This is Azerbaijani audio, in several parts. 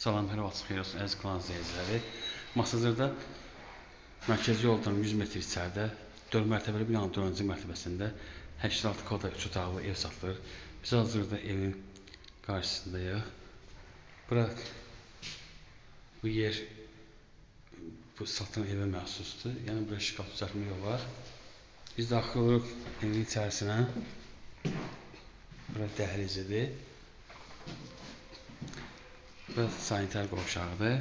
Salam, hər vaxt xeyir olsun əziz kanal izləyiciləri. Masazırda mərkəzi yoldan 100 metr içəridə 4 mərtəbəli binanın 4-cü mərtəbəsində 86 kvadrat 3 otaqlı ev satılır. Biz hazırda evin qarşısındayıq. Bura bu yer bu satılan evə məxsusdur. Yəni burada şkaf düzəltmə yolu var. Biz daxil oluruq evin içərisinə. Bura dəhlizidir. Burası sanitar qovşağıdır.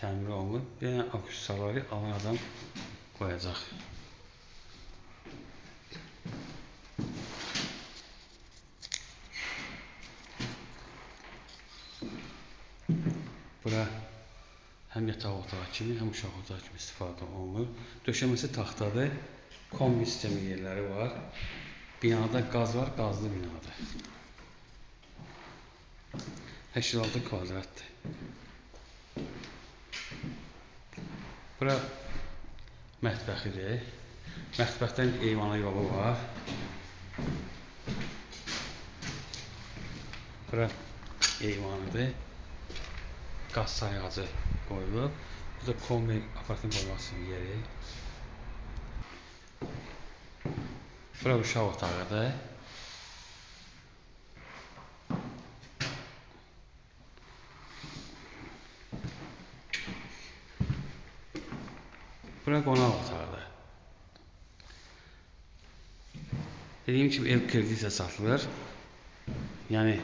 Təmir olunur. Bir dənə aksesuarları alan adam qoyacaq. Bura həm yataq otağı kimi, həm uşaq otağı kimi istifadə olunur. Döşəməsi taxtadır. Kombi sistemi yerləri var. Binada qaz var, qazlı binadır. 86 kvadratdır. Bura mətbəxidir. Mətbəxdən eyvana yolu var. Bura eyvanıdır. Qaz sayğacı qoyulub. Burada kombi aparatın qoyması yeri. Bura uşaq otağıdır. Bura qonaq otağıdır. Dediyim kimi ev kreditə satılır. Yəni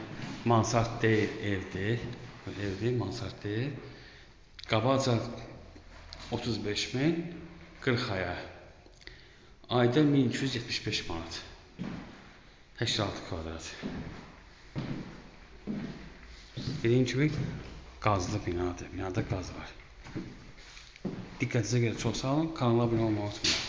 mansard deyil, evdir. Evdir, mansard deyil. Qabaqca 35 min, 40 aya. Ayda 1275 manat. 86 kvadrat. Dediyim kimi qazlı binadır. Binada qaz var. Dikkatinize göre çok sağ olun. Kanala abone olmayı unutmayın.